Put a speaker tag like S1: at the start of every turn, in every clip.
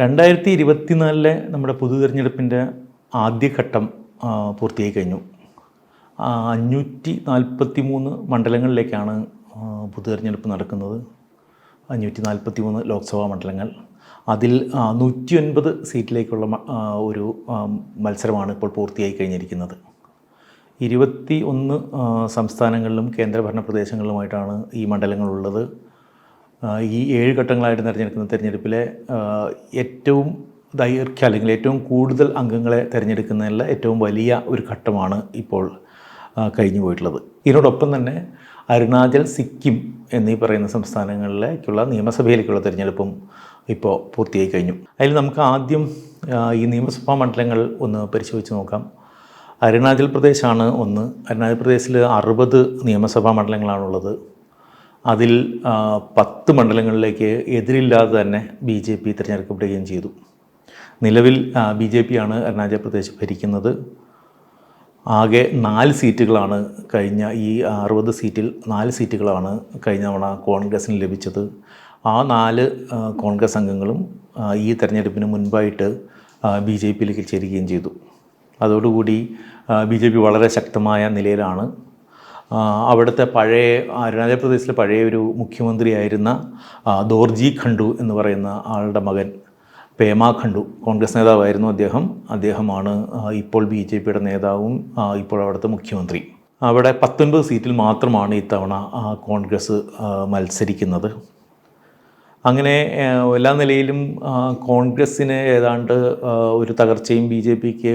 S1: രണ്ടായിരത്തി ഇരുപത്തിനാലിലെ നമ്മുടെ പൊതു തിരഞ്ഞെടുപ്പിന്റെ ആദ്യഘട്ടം പൂർത്തിയായി കഴിഞ്ഞു. അഞ്ഞൂറ്റി നാൽപ്പത്തി മൂന്ന് മണ്ഡലങ്ങളിലേക്കാണ് പൊതു തിരഞ്ഞെടുപ്പ് നടക്കുന്നത്. അഞ്ഞൂറ്റി നാൽപ്പത്തി മൂന്ന് ലോക്സഭാ മണ്ഡലങ്ങൾ. അതിൽ നൂറ്റി ഒൻപത് സീറ്റിലേക്കുള്ള ഒരു മത്സരമാണ് ഇപ്പോൾ പൂർത്തിയായി കഴിഞ്ഞിരിക്കുന്നത്. ഇരുപത്തി ഒന്ന് സംസ്ഥാനങ്ങളിലും കേന്ദ്രഭരണ പ്രദേശങ്ങളിലുമായിട്ടാണ് ഈ മണ്ഡലങ്ങളുള്ളത്. ഈ ഏഴ് ഘട്ടങ്ങളായിട്ട് തിരഞ്ഞെടുക്കുന്ന തിരഞ്ഞെടുപ്പിലെ ഏറ്റവും ദൈർഘ്യം അല്ലെങ്കിൽ ഏറ്റവും കൂടുതൽ അംഗങ്ങളെ തിരഞ്ഞെടുക്കുന്നതിനുള്ള ഏറ്റവും വലിയ ഒരു ഘട്ടമാണ് ഇപ്പോൾ കഴിഞ്ഞു പോയിട്ടുള്ളത്. ഇതിനോടൊപ്പം തന്നെ അരുണാചൽ സിക്കിം എന്നീ പറയുന്ന സംസ്ഥാനങ്ങളിലേക്കുള്ള നിയമസഭയിലേക്കുള്ള തിരഞ്ഞെടുപ്പും ഇപ്പോൾ പൂർത്തിയായി കഴിഞ്ഞു. അതിൽ നമുക്ക് ആദ്യം ഈ നിയമസഭാ മണ്ഡലങ്ങൾ ഒന്ന് പരിശോധിച്ച് നോക്കാം. അരുണാചൽ പ്രദേശാണ് ഒന്ന്. അരുണാചൽ പ്രദേശിൽ അറുപത് നിയമസഭാ മണ്ഡലങ്ങളാണുള്ളത്. അതിൽ പത്ത് മണ്ഡലങ്ങളിലേക്ക് എതിരില്ലാതെ തന്നെ ബി ജെ പി തിരഞ്ഞെടുക്കപ്പെടുകയും ചെയ്തു. നിലവിൽ ബി ജെ പി ആണ് അരുണാചൽ പ്രദേശ് ഭരിക്കുന്നത്. ആകെ നാല് സീറ്റുകളാണ് കഴിഞ്ഞ ഈ അറുപത് സീറ്റിൽ നാല് സീറ്റുകളാണ് കഴിഞ്ഞ തവണ കോൺഗ്രസിന് ലഭിച്ചത്. ആ നാല് കോൺഗ്രസ് അംഗങ്ങളും ഈ തെരഞ്ഞെടുപ്പിന് മുൻപായിട്ട് ബി ജെ പിയിലേക്ക് ചേരുകയും ചെയ്തു. അതോടുകൂടി ബി ജെ പി വളരെ ശക്തമായ നിലയിലാണ് അവിടുത്തെ പഴയ അരുണാചൽ പ്രദേശിലെ പഴയ ഒരു മുഖ്യമന്ത്രിയായിരുന്ന ദോർജി ഖണ്ഡു എന്ന് പറയുന്ന ആളുടെ മകൻ പേമ ഖണ്ഡു കോൺഗ്രസ് നേതാവായിരുന്നു അദ്ദേഹം. അദ്ദേഹമാണ് ഇപ്പോൾ ബി ജെ പിയുടെ നേതാവും ഇപ്പോൾ അവിടുത്തെ മുഖ്യമന്ത്രി. അവിടെ പത്തൊൻപത് സീറ്റിൽ മാത്രമാണ് ഇത്തവണ കോൺഗ്രസ് മത്സരിക്കുന്നത്. അങ്ങനെ എല്ലാ നിലയിലും കോൺഗ്രസ്സിന് ഏതാണ്ട് ഒരു തകർച്ചയും ബി ജെ പിക്ക്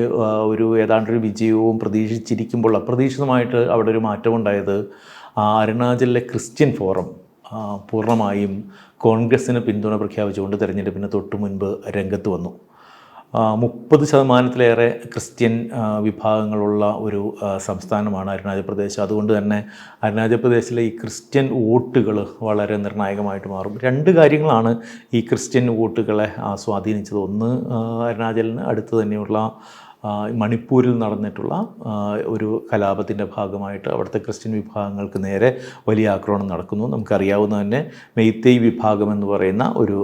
S1: ഒരു ഏതാണ്ടൊരു വിജയവും പ്രതീക്ഷിച്ചിരിക്കുമ്പോൾ അപ്രതീക്ഷിതമായിട്ട് അവിടെ ഒരു മാറ്റമുണ്ടായത് അരുണാചലിലെ ക്രിസ്ത്യൻ ഫോറം പൂർണമായും കോൺഗ്രസ്സിന് പിന്തുണ പ്രഖ്യാപിച്ചുകൊണ്ട് തെരഞ്ഞെടുപ്പിന് തൊട്ടു മുൻപ് രംഗത്ത് വന്നു. മുപ്പത് ശതമാനത്തിലേറെ ക്രിസ്ത്യൻ വിഭാഗങ്ങളുള്ള ഒരു സംസ്ഥാനമാണ് അരുണാചൽ പ്രദേശ്. അതുകൊണ്ട് തന്നെ അരുണാചൽ പ്രദേശിലെ ഈ ക്രിസ്ത്യൻ വോട്ടുകൾ വളരെ നിർണായകമായിട്ട് മാറും. രണ്ട് കാര്യങ്ങളാണ് ഈ ക്രിസ്ത്യൻ വോട്ടുകളെ സ്വാധീനിച്ചത് ഒന്ന് അരുണാചലിന് അടുത്ത് തന്നെയുള്ള മണിപ്പൂരിൽ നടന്നിട്ടുള്ള ഒരു കലാപത്തിന്റെ ഭാഗമായിട്ട് അവിടുത്തെ ക്രിസ്ത്യൻ വിഭാഗങ്ങൾക്ക് നേരെ വലിയ ആക്രമണം നടക്കുന്നു. നമുക്കറിയാവുന്ന തന്നെ മെയ്ത്തേയ് വിഭാഗം എന്ന് പറയുന്ന ഒരു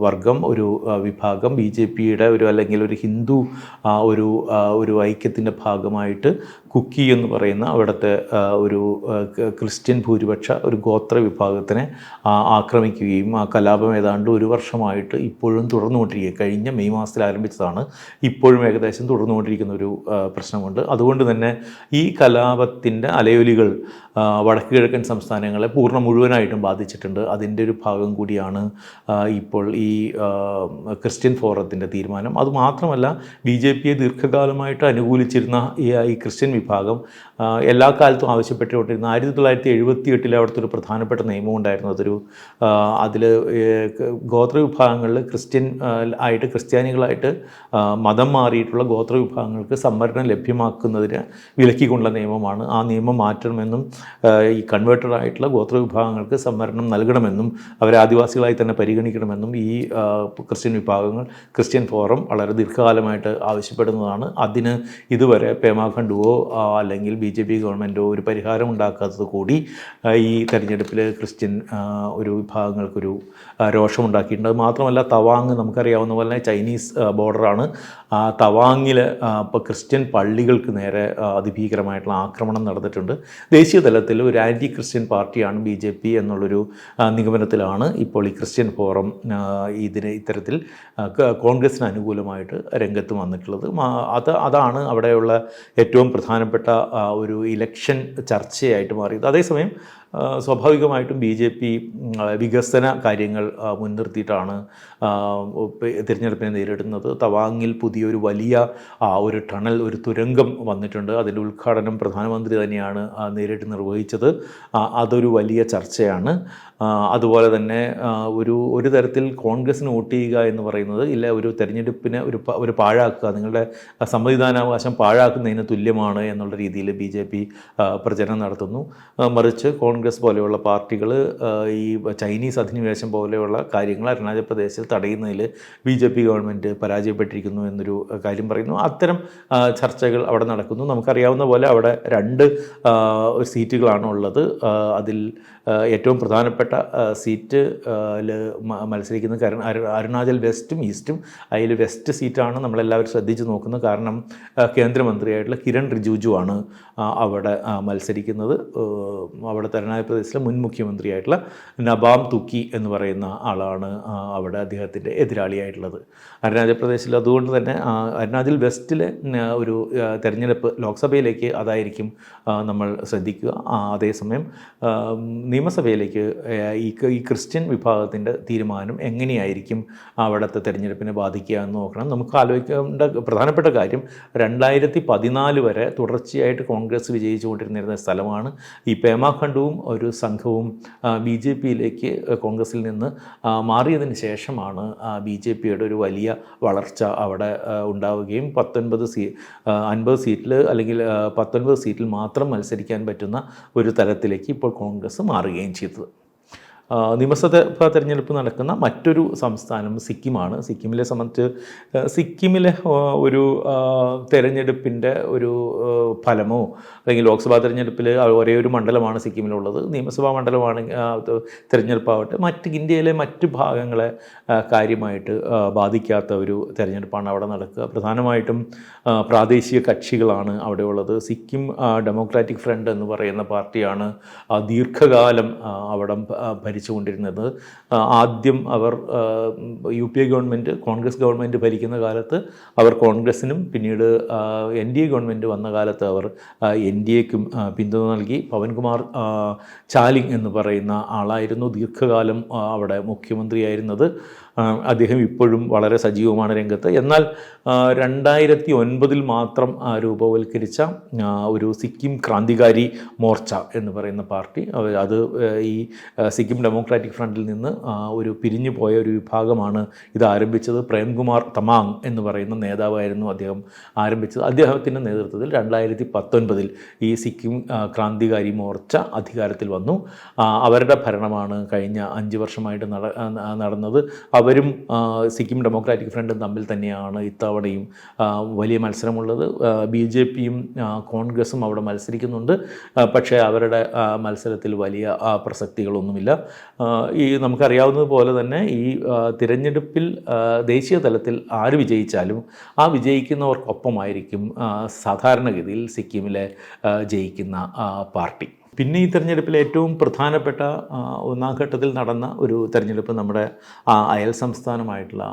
S1: വർഗം ഒരു വിഭാഗം ബി ജെ പിയുടെ ഒരു അല്ലെങ്കിൽ ഒരു ഹിന്ദു ഒരു ഒരു ഐക്യത്തിന്റെ ഭാഗമായിട്ട് കുക്കി എന്ന് പറയുന്ന അവിടുത്തെ ഒരു ക്രിസ്ത്യൻ ഭൂരിപക്ഷ ഒരു ഗോത്ര വിഭാഗത്തിനെ ആക്രമിക്കുകയും ആ കലാപം ഏതാണ്ട് ഒരു വർഷമായിട്ട് ഇപ്പോഴും തുടർന്നുകൊണ്ടിരിക്കുക. കഴിഞ്ഞ മെയ് മാസത്തിൽ ആരംഭിച്ചതാണ്. ഇപ്പോഴും ഏകദേശം തുടർന്നുകൊണ്ടിരിക്കുന്ന ഒരു പ്രശ്നമുണ്ട്. അതുകൊണ്ട് തന്നെ ഈ കലാപത്തിന്റെ അലയൊലികൾ വടക്ക് കിഴക്കൻ സംസ്ഥാനങ്ങളെ പൂർണ മുഴുവനായിട്ടും ബാധിച്ചിട്ടുണ്ട്. അതിന്റെ ഒരു ഭാഗം കൂടിയാണ് ഇപ്പോൾ ഈ ക്രിസ്ത്യൻ ഫോറത്തിന്റെ തീരുമാനം. അതുമാത്രമല്ല ബി ജെ പിയെ ദീർഘകാലമായിട്ട് അനുകൂലിച്ചിരുന്ന ഈ ക്രിസ്ത്യൻ വിഭാഗം എല്ലാ കാലത്തും ആവശ്യപ്പെട്ടുകൊണ്ടിരുന്ന ആയിരത്തി തൊള്ളായിരത്തി എഴുപത്തി എട്ടിൽ അവിടുത്തെ ഒരു പ്രധാനപ്പെട്ട നിയമം ഉണ്ടായിരുന്നു അതൊരു അതിൽ ഗോത്ര വിഭാഗങ്ങളിൽ ക്രിസ്ത്യൻ ആയിട്ട് ക്രിസ്ത്യാനികളായിട്ട് മതം മാറിയിട്ടുള്ള ഗോത്ര വിഭാഗങ്ങൾക്ക് സംവരണം ലഭ്യമാക്കുന്നതിന് വിലക്കിക്കൊണ്ടുള്ള നിയമമാണ്. ആ നിയമം മാറ്റണമെന്നും ഈ കൺവേർട്ടഡ് ആയിട്ടുള്ള ഗോത്ര വിഭാഗങ്ങൾക്ക് സംവരണം നൽകണമെന്നും അവരെ ആദിവാസികളായി തന്നെ പരിഗണിക്കണമെന്നും ഈ ക്രിസ്ത്യൻ വിഭാഗങ്ങൾ ക്രിസ്ത്യൻ ഫോറം വളരെ ദീർഘകാലമായിട്ട് ആവശ്യപ്പെടുന്നതാണ്. അതിന് ഇതുവരെ പേമാ ഖണ്ഡുവോ അല്ലെങ്കിൽ ബി ജെ പി ഗവൺമെന്റോ ഒരു പരിഹാരം ഉണ്ടാക്കാത്തത് കൂടി ഈ തെരഞ്ഞെടുപ്പിൽ ക്രിസ്ത്യൻ ഒരു വിഭാഗങ്ങൾക്കൊരു രോഷമുണ്ടാക്കിയിട്ടുണ്ട്. മാത്രമല്ല തവാങ് നമുക്കറിയാവുന്ന പോലെ ചൈനീസ് ബോർഡറാണ്. ആ തവാങ്ങിൽ ഇപ്പോൾ ക്രിസ്ത്യൻ പള്ളികൾക്ക് നേരെ അതിഭീകരമായിട്ടുള്ള ആക്രമണം നടന്നിട്ടുണ്ട്. ദേശീയ തലത്തിൽ ഒരു ആന്റി ക്രിസ്ത്യൻ പാർട്ടിയാണ് ബി ജെ പി എന്നുള്ളൊരു നിഗമനത്തിലാണ് ഇപ്പോൾ ഈ ക്രിസ്ത്യൻ ഫോറം ഇതിന് ഇത്തരത്തിൽ കോൺഗ്രസിന് അനുകൂലമായിട്ട് രംഗത്ത് വന്നിട്ടുള്ളത്. അത് അതാണ് അവിടെയുള്ള ഏറ്റവും പ്രധാനപ്പെട്ട ഒരു ഇലക്ഷൻ ചർച്ചയായിട്ട് മാറിയത്. അതേസമയം സ്വാഭാവികമായിട്ടും ബി ജെ പി വികസന കാര്യങ്ങൾ മുൻനിർത്തിയിട്ടാണ് തിരഞ്ഞെടുപ്പിനെ നേരിടുന്നത്. തവാങ്ങിൽ പുതിയൊരു വലിയ ഒരു ടണൽ ഒരു തുരങ്കം വന്നിട്ടുണ്ട്. അതിന്റെ ഉദ്ഘാടനം പ്രധാനമന്ത്രി തന്നെയാണ് നേരിട്ട് നിർവഹിച്ചത്. അതൊരു വലിയ ചർച്ചയാണ്. അതുപോലെ തന്നെ ഒരു ഒരു തരത്തിൽ കോൺഗ്രസ്സിന് വോട്ട് ചെയ്യുക എന്ന് പറയുന്നത് ഇല്ല ഒരു തെരഞ്ഞെടുപ്പിനെ ഒരു ഒരു പാഴാക്കുക നിങ്ങളുടെ സമ്മതിദാനാവകാശം പാഴാക്കുന്നതിന് തുല്യമാണ് എന്നുള്ള രീതിയിൽ ബി ജെ പി പ്രചരണം നടത്തുന്നു. മറിച്ച് കോൺഗ്രസ് പോലെയുള്ള പാർട്ടികൾ ഈ ചൈനീസ് അധിനിവേശം പോലെയുള്ള കാര്യങ്ങൾ അരുണാചൽ പ്രദേശിൽ തടയുന്നതിൽ ബി ജെ പി ഗവൺമെന്റ് പരാജയപ്പെട്ടിരിക്കുന്നു എന്നൊരു കാര്യം പറയുന്നു. അത്തരം ചർച്ചകൾ അവിടെ നടക്കുന്നു. നമുക്കറിയാവുന്ന പോലെ അവിടെ രണ്ട് സീറ്റുകളാണ് ഉള്ളത് അതിൽ ഏറ്റവും പ്രധാനപ്പെട്ട സീറ്റ് മത്സരിക്കുന്ന കാരണം അരുണാചൽ വെസ്റ്റും ഈസ്റ്റും. അതിൽ വെസ്റ്റ് സീറ്റാണ് നമ്മളെല്ലാവരും ശ്രദ്ധിച്ച് നോക്കുന്നത്. കാരണം കേന്ദ്രമന്ത്രിയായിട്ടുള്ള കിരൺ റിജിജു ആണ് അവിടെ മത്സരിക്കുന്നത് അവിടെ തെരഞ്ഞെടുപ്പ് പ്രദേശിലെ മുൻ മുഖ്യമന്ത്രിയായിട്ടുള്ള നബാം തുക്കി എന്ന് പറയുന്ന ആളാണ് അവിടെ അദ്ദേഹത്തിന്റെ എതിരാളിയായിട്ടുള്ളത്. അരുണാചൽ പ്രദേശിൽ അതുകൊണ്ട് തന്നെ അരുണാചൽ വെസ്റ്റിലെ ഒരു തെരഞ്ഞെടുപ്പ് ലോക്സഭയിലേക്ക് അതായിരിക്കും നമ്മൾ ശ്രദ്ധിക്കുക. അതേസമയം നിയമസഭയിലേക്ക് ഈ ഈ ക്രിസ്ത്യൻ വിഭാഗത്തിന്റെ തീരുമാനം എങ്ങനെയായിരിക്കും അവിടുത്തെ തെരഞ്ഞെടുപ്പിനെ ബാധിക്കുക എന്ന് നോക്കണം. നമുക്ക് ആലോചിക്കേണ്ട പ്രധാനപ്പെട്ട കാര്യം രണ്ടായിരത്തി പതിനാല് വരെ തുടർച്ചയായിട്ട് കോൺഗ്രസ് വിജയിച്ചുകൊണ്ടിരുന്നിരുന്ന സ്ഥലമാണ് ഈ പേമ ഖണ്ഡുവും ഒരു സംഘവും ബി ജെ പിയിലേക്ക് കോൺഗ്രസിൽ നിന്ന് മാറിയതിന് ശേഷമാണ് ബി ജെ പിയുടെ ഒരു വലിയ വളർച്ച അവിടെ ഉണ്ടാവുകയും പത്തൊൻപത് സീ അൻപത് സീറ്റിൽ അല്ലെങ്കിൽ പത്തൊൻപത് സീറ്റിൽ മാത്രം മത്സരിക്കാൻ പറ്റുന്ന ഒരു തരത്തിലേക്ക് ഇപ്പോൾ കോൺഗ്രസ് മാറുകയും ചെയ്തത്. നിയമസഭാ തെരഞ്ഞെടുപ്പ് നടക്കുന്ന മറ്റൊരു സംസ്ഥാനം സിക്കിമാണ്. സിക്കിമിലെ സംബന്ധിച്ച് സിക്കിമിലെ ഒരു തെരഞ്ഞെടുപ്പിന്റെ ഒരു ഫലമോ അല്ലെങ്കിൽ ലോക്സഭാ തെരഞ്ഞെടുപ്പിൽ ഒരേ ഒരു മണ്ഡലമാണ് സിക്കിമിലുള്ളത്. നിയമസഭാ മണ്ഡലമാണ് തിരഞ്ഞെടുപ്പാവട്ടെ മറ്റ് ഇന്ത്യയിലെ മറ്റ് ഭാഗങ്ങളെ കാര്യമായിട്ട് ബാധിക്കാത്ത ഒരു തെരഞ്ഞെടുപ്പാണ് അവിടെ നടക്കുക. പ്രധാനമായിട്ടും പ്രാദേശിക കക്ഷികളാണ് അവിടെ ഉള്ളത്. സിക്കിം ഡെമോക്രാറ്റിക് ഫ്രണ്ട് എന്ന് പറയുന്ന പാർട്ടിയാണ് ദീർഘകാലം അവിടെ ഭ- ഭരിച്ചുകൊണ്ടിരുന്നത്. ആദ്യം അവർ U P A government Congress government ഭരിക്കുന്ന കാലത്ത് അവർ കോൺഗ്രസിനും പിന്നീട് എൻ ഡി എ ഗവൺമെന്റ് വന്ന കാലത്ത് അവർ എൻ ഡി എക്കും പിന്തുണ നൽകി. പവൻകുമാർ ചാലിംഗ് എന്ന് പറയുന്ന ആളായിരുന്നു ദീർഘകാലം അവിടെ മുഖ്യമന്ത്രിയായിരുന്നത്. അദ്ദേഹം ഇപ്പോഴും വളരെ സജീവമാണ് രംഗത്ത്. എന്നാൽ രണ്ടായിരത്തി ഒൻപതിൽ മാത്രം രൂപവൽക്കരിച്ച ഒരു സിക്കിം ക്രാന്തികാരി മോർച്ച എന്ന് പറയുന്ന പാർട്ടി അത് ഈ സിക്കിം ഡെമോക്രാറ്റിക് ഫ്രണ്ടിൽ നിന്ന് ഒരു പിരിഞ്ഞു പോയ ഒരു വിഭാഗമാണ് ഇത് ആരംഭിച്ചത്. പ്രേംകുമാർ തമാങ് എന്ന് പറയുന്ന നേതാവായിരുന്നു അദ്ദേഹം ആരംഭിച്ചത്. അദ്ദേഹത്തിന്റെ നേതൃത്വത്തിൽ രണ്ടായിരത്തി പത്തൊൻപതിൽ ഈ സിക്കിം ക്രാന്തികാരി മോർച്ച അധികാരത്തിൽ വന്നു. അവരുടെ ഭരണമാണ് കഴിഞ്ഞ അഞ്ച് വർഷമായിട്ട് നടന്നത്. അവരും സിക്കിം ഡെമോക്രാറ്റിക് ഫ്രണ്ടും തമ്മിൽ തന്നെയാണ് ഇത്തവണയും വലിയ മത്സരമുള്ളത്. ബി ജെ പിയും കോൺഗ്രസും അവിടെ മത്സരിക്കുന്നുണ്ട്. പക്ഷേ അവരുടെ മത്സരത്തിൽ വലിയ പ്രസക്തികളൊന്നുമില്ല. ഈ നമുക്കറിയാവുന്നതുപോലെ തന്നെ ഈ തിരഞ്ഞെടുപ്പിൽ ദേശീയ തലത്തിൽ ആര് വിജയിച്ചാലും ആ വിജയിക്കുന്നവർക്കൊപ്പമായിരിക്കും സാധാരണഗതിയിൽ സിക്കിമിലെ ജയിക്കുന്ന പാർട്ടി. പിന്നെ ഈ തെരഞ്ഞെടുപ്പിൽ ഏറ്റവും പ്രധാനപ്പെട്ട ഒന്നാം ഘട്ടത്തിൽ നടന്ന ഒരു തെരഞ്ഞെടുപ്പ് നമ്മുടെ അയൽ സംസ്ഥാനമായിട്ടുള്ള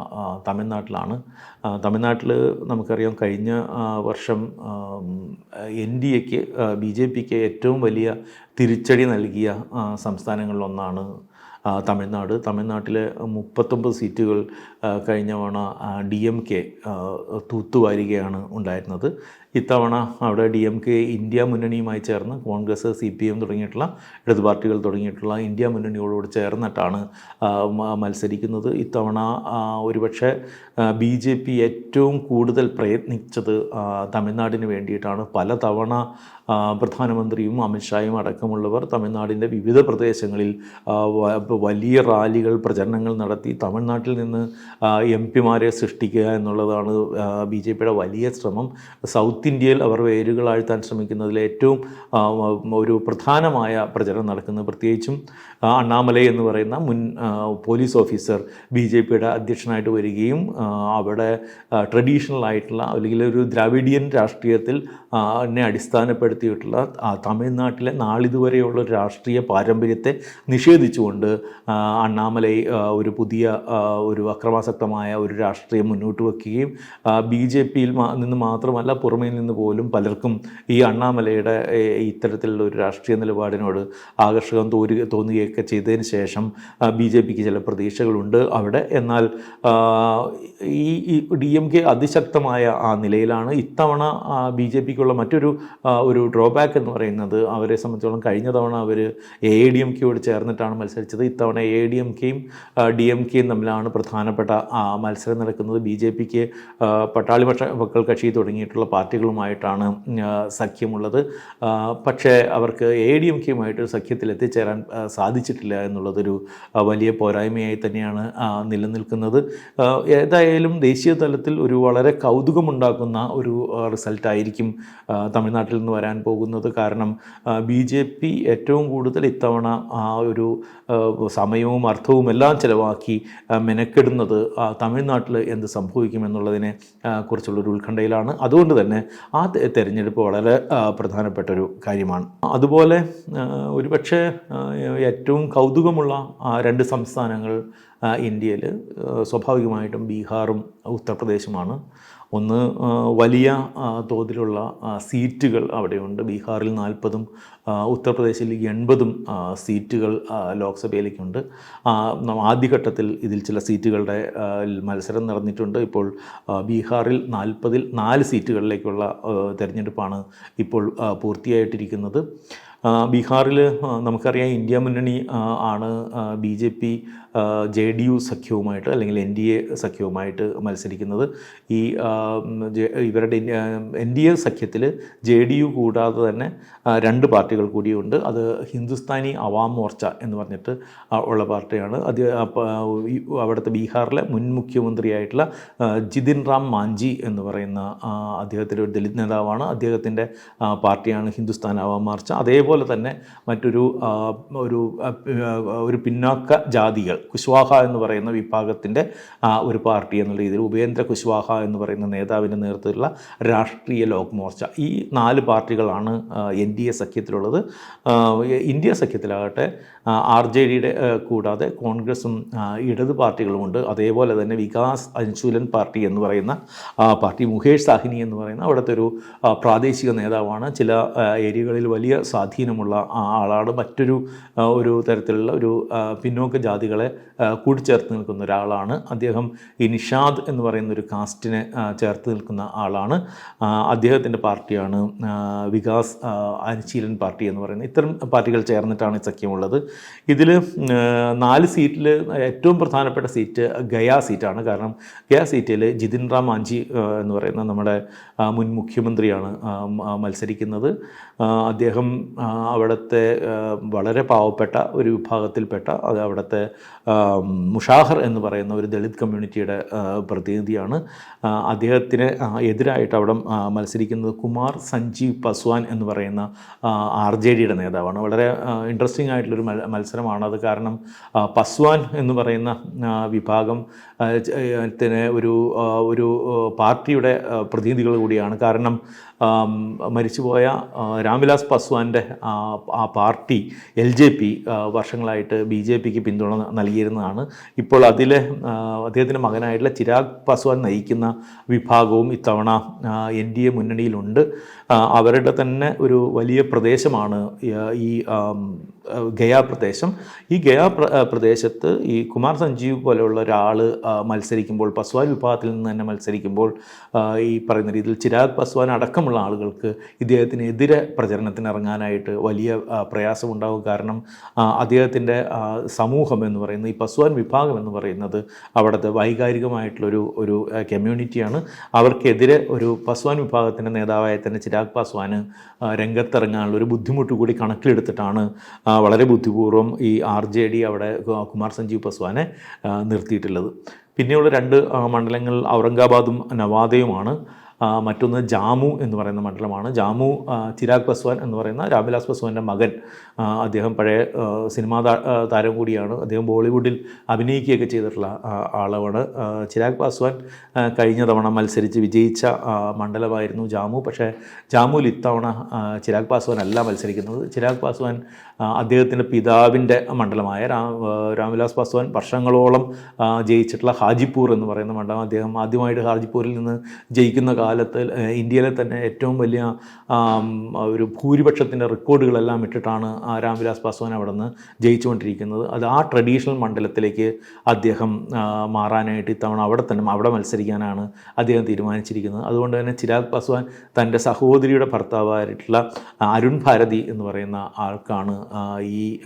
S1: തമിഴ്നാട്ടിലാണ്. തമിഴ്നാട്ടിൽ നമുക്കറിയാം കഴിഞ്ഞ വർഷം എൻ ഡി എക്ക് ബി ജെ പിക്ക് ഏറ്റവും വലിയ തിരിച്ചടി നൽകിയ സംസ്ഥാനങ്ങളിലൊന്നാണ് തമിഴ്നാട്. തമിഴ്നാട്ടിലെ മുപ്പത്തൊമ്പത് സീറ്റുകൾ കഴിഞ്ഞ തവണ ഡി എം കെ തൂത്തുവാരുകയാണ് ഉണ്ടായിരുന്നത്. ഇത്തവണ അവിടെ ഡി എം കെ ഇന്ത്യ മുന്നണിയുമായി ചേർന്ന് കോൺഗ്രസ് സി പി എം തുടങ്ങിയിട്ടുള്ള ഇടത് പാർട്ടികൾ തുടങ്ങിയിട്ടുള്ള ഇന്ത്യ മുന്നണിയോടുകൂടി ചേർന്നിട്ടാണ് മത്സരിക്കുന്നത്. ഇത്തവണ ഒരുപക്ഷെ ബി ജെ പി ഏറ്റവും കൂടുതൽ പ്രയത്നിച്ചത് തമിഴ്നാടിന് വേണ്ടിയിട്ടാണ്. പല തവണ പ്രധാനമന്ത്രിയും അമിത്ഷായും അടക്കമുള്ളവർ തമിഴ്നാടിന്റെ വിവിധ പ്രദേശങ്ങളിൽ വലിയ റാലികൾ പ്രചരണങ്ങൾ നടത്തി തമിഴ്നാട്ടിൽ നിന്ന് എം പിമാരെ സൃഷ്ടിക്കുക എന്നുള്ളതാണ് ബി ജെ പിയുടെ വലിയ ശ്രമം. സൗത്ത് ഇന്ത്യയിൽ അവർ വേരുകൾ ആഴ്ത്താൻ ശ്രമിക്കുന്നതിൽ ഏറ്റവും ഒരു പ്രധാനമായ പ്രചരണം നടക്കുന്നത് പ്രത്യേകിച്ചും അണ്ണാമലൈ എന്ന് പറയുന്ന മുൻ പോലീസ് ഓഫീസർ ബി ജെ പിയുടെ അധ്യക്ഷനായിട്ട് വരികയും അവിടെ ട്രഡീഷണൽ ആയിട്ടുള്ള അല്ലെങ്കിൽ ഒരു ദ്രാവിഡിയൻ രാഷ്ട്രീയത്തിൽ എന്നെ അടിസ്ഥാനപ്പെടുത്തിയിട്ടുള്ള തമിഴ്നാട്ടിലെ നാളിതുവരെയുള്ള ഒരു രാഷ്ട്രീയ പാരമ്പര്യത്തെ നിഷേധിച്ചുകൊണ്ട് അണ്ണാമലൈ ഒരു പുതിയ ഒരു അക്രമാസക്തമായ ഒരു രാഷ്ട്രീയം മുന്നോട്ട് വയ്ക്കുകയും ബി ജെ പിയിൽ നിന്ന് മാത്രമല്ല പുറമേ നിന്ന് പോലും പലർക്കും ഈ അണ്ണാമലയുടെ ഇത്തരത്തിലുള്ള ഒരു രാഷ്ട്രീയ നിലപാടിനോട് ആകർഷകം തോരുക തോന്നുകയൊക്കെ ചെയ്തതിന് ശേഷം ബി ജെ പിക്ക് ചില പ്രതീക്ഷകളുണ്ട് അവിടെ. എന്നാൽ ഈ ഡി എം കെ അതിശക്തമായ ആ നിലയിലാണ് ഇത്തവണ ബി ജെ പിക്കുള്ള മറ്റൊരു ഒരു ഡ്രോബാക്ക് എന്ന് പറയുന്നത്. അവരെ സംബന്ധിച്ചോളം കഴിഞ്ഞ തവണ അവർ എ ഡി എം കെയോട് ചേർന്നിട്ടാണ് മത്സരിച്ചത്. ഇത്തവണ എ ഡി എം കെയും ഡി എം കെയും തമ്മിലാണ് പ്രധാനപ്പെട്ട മത്സരം നടക്കുന്നത്. ബി ജെ പിക്ക് പട്ടാളി പക്ഷ മക്കൾ കക്ഷി തുടങ്ങിയിട്ടുള്ള പാർട്ടികളുമായിട്ടാണ് സഖ്യമുള്ളത്. പക്ഷേ അവർക്ക് എ ഡി എം കെയുമായിട്ട് സഖ്യത്തിൽ എത്തിച്ചേരാൻ സാധിച്ചിട്ടില്ല എന്നുള്ളതൊരു വലിയ പോരായ്മയായി തന്നെയാണ് നിലനിൽക്കുന്നത്. ഏതായാലും ദേശീയ തലത്തിൽ ഒരു വളരെ കൗതുകമുണ്ടാക്കുന്ന ഒരു റിസൾട്ട് റിസൾട്ടായിരിക്കും തമിഴ്നാട്ടിൽ നിന്ന് വരാൻ പോകുന്നത്. കാരണം ബി ജെ പി ഏറ്റവും കൂടുതൽ ഇത്തവണ ആ ഒരു സമയവും അർത്ഥവും എല്ലാം ചിലവാക്കി മെനക്കെടുന്നത് തമിഴ്നാട്ടിൽ എന്ത് സംഭവിക്കുമെന്നുള്ളതിനെ കുറിച്ചുള്ളൊരു ഉത്കണ്ഠയിലാണ്. അതുകൊണ്ട് തന്നെ ആ തെരഞ്ഞെടുപ്പ് വളരെ പ്രധാനപ്പെട്ട ഒരു കാര്യമാണ്. അതുപോലെ ഒരുപക്ഷെ ഏറ്റവും കൗതുകമുള്ള രണ്ട് സംസ്ഥാനങ്ങൾ ഇന്ത്യയിൽ സ്വാഭാവികമായിട്ടും ബീഹാറും ഉത്തർപ്രദേശുമാണ്. ഒന്ന് വലിയ തോതിലുള്ള സീറ്റുകൾ അവിടെയുണ്ട്. ബീഹാറിൽ നാൽപ്പതും ഉത്തർപ്രദേശിൽ എൺപതും സീറ്റുകൾ ലോക്സഭയിലേക്കുണ്ട്. ആദ്യഘട്ടത്തിൽ ഇതിൽ ചില സീറ്റുകളുടെ മത്സരം നടന്നിട്ടുണ്ട്. ഇപ്പോൾ ബീഹാറിൽ നാൽപ്പതിൽ നാല് സീറ്റുകളിലേക്കുള്ള തിരഞ്ഞെടുപ്പാണ് ഇപ്പോൾ പൂർത്തിയായിട്ടിരിക്കുന്നത്. ബീഹാറിൽ നമുക്കറിയാം ഇന്ത്യ മുന്നണി ആണ് B J P J D U സഖ്യവുമായിട്ട് അല്ലെങ്കിൽ എൻ ഡി എ സഖ്യവുമായിട്ട് മത്സരിക്കുന്നത്. ഈ ഇവരുടെ എൻ ഡി എ സഖ്യത്തിൽ ജെ ഡി യു കൂടാതെ തന്നെ രണ്ട് പാർട്ടികൾ കൂടിയുണ്ട്. അത് ഹിന്ദുസ്ഥാനി അവാം മോർച്ച എന്ന് പറഞ്ഞിട്ട് ഉള്ള പാർട്ടിയാണ്. അത് അവിടുത്തെ ബീഹാറിലെ മുൻ മുഖ്യമന്ത്രിയായിട്ടുള്ള ജിതിൻ റാം മാഞ്ചി എന്ന് പറയുന്ന അദ്ദേഹത്തിന്റെ ഒരു ദലിത് നേതാവാണ്. അദ്ദേഹത്തിന്റെ പാർട്ടിയാണ് ഹിന്ദുസ്ഥാൻ അവാം മോർച്ച. അതേപോലെ തന്നെ മറ്റൊരു ഒരു ഒരു പിന്നോക്ക ജാതികൾ കുശ്വാഹ എന്ന് പറയുന്ന വിഭാഗത്തിന്റെ ഒരു പാർട്ടി എന്നുള്ള രീതിയിൽ ഉപേന്ദ്ര കുശ്വാഹ എന്ന് പറയുന്ന നേതാവിന്റെ നേതൃത്വത്തിലുള്ള രാഷ്ട്രീയ ലോക് മോർച്ച. ഈ നാല് പാർട്ടികളാണ് എൻ ഡി എ സഖ്യത്തിലുള്ളത്. ഇന്ത്യ സഖ്യത്തിലാകട്ടെ ആർ ജെ ഡിയുടെ കൂടാതെ കോൺഗ്രസും ഇടത് പാർട്ടികളുമുണ്ട് അതേപോലെ തന്നെ വികാസ് അൻശൂലൻ പാർട്ടി എന്ന് പറയുന്ന പാർട്ടി മുകേഷ് സാഹിനി എന്ന് പറയുന്ന അവിടുത്തെ ഒരു പ്രാദേശിക നേതാവാണ്. ചില ഏരിയകളിൽ വലിയ സ്വാധീനമുള്ള ആളാണ്. മറ്റൊരു ഒരു തരത്തിലുള്ള ഒരു പിന്നോക്ക ജാതികളെ കൂടിച്ചേർത്ത് നിൽക്കുന്ന ഒരാളാണ്. അദ്ദേഹം ഈ നിഷാദ് എന്ന് പറയുന്ന ഒരു കാസ്റ്റിനെ ചേർത്ത് നിൽക്കുന്ന ആളാണ്. അദ്ദേഹത്തിന്റെ പാർട്ടിയാണ് വികാസ് അനുശീലൻ പാർട്ടി എന്ന് പറയുന്നത് ഇത്തരം പാർട്ടികൾ ചേർന്നിട്ടാണ് സഖ്യമുള്ളത്. ഇതിൽ നാല് സീറ്റിൽ ഏറ്റവും പ്രധാനപ്പെട്ട സീറ്റ് ഗയ സീറ്റാണ്. കാരണം ഗയ സീറ്റിൽ ജിതിൻ റാം മാഞ്ചി എന്ന് പറയുന്ന നമ്മുടെ മുൻ മുഖ്യമന്ത്രിയാണ് മത്സരിക്കുന്നത്. അദ്ദേഹം അവിടുത്തെ വളരെ പാവപ്പെട്ട ഒരു വിഭാഗത്തിൽപ്പെട്ട അത് അവിടുത്തെ മുഷാഹർ എന്ന് പറയുന്ന ഒരു ദളിത് കമ്മ്യൂണിറ്റിയുടെ പ്രതിനിധിയാണ്. അദ്ദേഹത്തിന് എതിരായിട്ട് അവിടെ മത്സരിക്കുന്നത് കുമാർ സഞ്ജീവ് പസ്വാൻ എന്ന് പറയുന്ന ആർ ജെ ഡിയുടെ നേതാവാണ്. വളരെ ഇൻട്രസ്റ്റിംഗ് ആയിട്ടുള്ളൊരു മത്സരമാണ്. അത് കാരണം പസ്വാൻ എന്ന് പറയുന്ന വിഭാഗം ത്തിന് ഒരു ഒരു പാർട്ടിയുടെ പ്രതിനിധികൾ കൂടിയാണ്. കാരണം മരിച്ചുപോയ രാംവിലാസ് പസ്വാന്റെ ആ പാർട്ടി എൽ ജെ പി വർഷങ്ങളായിട്ട് ബി ജെ പിക്ക് പിന്തുണ നൽകിയിരുന്നതാണ്. ഇപ്പോൾ അതിലെ അദ്ദേഹത്തിന്റെ മകനായിട്ടുള്ള ചിരാഗ് പാസ്വാൻ നയിക്കുന്ന വിഭാഗവും ഇത്തവണ എൻ ഡി എ മുന്നണിയിലുണ്ട്. അവരുടെ തന്നെ ഒരു വലിയ പ്രദേശമാണ് ഈ- ഗയ പ്രദേശം. ഈ ഗയ പ്ര പ്രദേശത്ത് ഈ കുമാർ സഞ്ജീവ് പോലെയുള്ള ഒരാൾ മത്സരിക്കുമ്പോൾ പസ്വാൻ വിഭാഗത്തിൽ നിന്ന് തന്നെ മത്സരിക്കുമ്പോൾ ഈ പറയുന്ന രീതിയിൽ ചിരാഗ് പസ്വാൻ അടക്കമുള്ള ആളുകൾക്ക് ഇദ്ദേഹത്തിനെതിരെ പ്രചരണത്തിന് ഇറങ്ങാനായിട്ട് വലിയ പ്രയാസമുണ്ടാകും കാരണം അദ്ദേഹത്തിന്റെ സമൂഹം എന്ന് പറയുന്നത് ഈ പസ്വാൻ വിഭാഗം എന്ന് പറയുന്നത് അവിടുത്തെ വൈകാരികമായിട്ടുള്ളൊരു ഒരു കമ്മ്യൂണിറ്റിയാണ്. അവർക്കെതിരെ ഒരു പസ്വാൻ വിഭാഗത്തിന്റെ നേതാവായ തന്നെ ചിരാഗ് പാസ്വാന് രംഗത്തിറങ്ങാനുള്ള ഒരു ബുദ്ധിമുട്ട് കൂടി കണക്കിലെടുത്തിട്ടാണ് വളരെ ബുദ്ധിപൂർവം ഈ ആർ ജെ ഡി അവിടെ കുമാർ സഞ്ജീവ് പസ്വാനെ നിർത്തിയിട്ടുള്ളത്. പിന്നെയുള്ള രണ്ട് മണ്ഡലങ്ങൾ ഔറംഗാബാദും നവാദയുമാണ്. മറ്റൊന്ന് ജാമു എന്ന് പറയുന്ന മണ്ഡലമാണ്. ജാമു ചിരാഗ് പസ്വാൻ എന്ന് പറയുന്ന രാംവിലാസ് പസ്വാന്റെ മകൻ അദ്ദേഹം പഴയ സിനിമാ താരം കൂടിയാണ്. അദ്ദേഹം ബോളിവുഡിൽ അഭിനയിക്കുകയൊക്കെ ചെയ്തിട്ടുള്ള ആളാണ്. ചിരാഗ് പാസ്വാൻ കഴിഞ്ഞ തവണ മത്സരിച്ച് വിജയിച്ച മണ്ഡലമായിരുന്നു ജാമു. പക്ഷേ ജാമുവിൽ ഇത്തവണ ചിരാഗ് പാസ്വാൻ അല്ല മത്സരിക്കുന്നത്. ചിരാഗ് പാസ്വാൻ അദ്ദേഹത്തിന്റെ പിതാവിന്റെ മണ്ഡലമായ രാം രാംവിലാസ് പാസ്വാൻ വർഷങ്ങളോളം ജയിച്ചിട്ടുള്ള ഹാജിപ്പൂർ എന്ന് പറയുന്ന മണ്ഡലം. അദ്ദേഹം ആദ്യമായിട്ട് ഹാജിപ്പൂരിൽ നിന്ന് ജയിക്കുന്ന കാലം കാലത്ത് ഇന്ത്യയിലെ തന്നെ ഏറ്റവും വലിയ ഒരു ഭൂരിപക്ഷത്തിന്റെ റെക്കോർഡുകളെല്ലാം ഇട്ടിട്ടാണ് ആ രാംവിലാസ് പാസ്വാൻ അവിടെ നിന്ന് ജയിച്ചുകൊണ്ടിരിക്കുന്നത്. അത് ആ ട്രഡീഷണൽ മണ്ഡലത്തിലേക്ക് അദ്ദേഹം മാറാനായിട്ട് ഇത്തവണ അവിടെ തന്നെ അവിടെ മത്സരിക്കാനാണ് അദ്ദേഹം തീരുമാനിച്ചിരിക്കുന്നത്. അതുകൊണ്ട് തന്നെ ചിരാഗ് പാസ്വാൻ തന്റെ സഹോദരിയുടെ ഭർത്താവായിട്ടുള്ള അരുൺ ഭാരതി എന്ന് പറയുന്ന ആൾക്കാണ് ഈ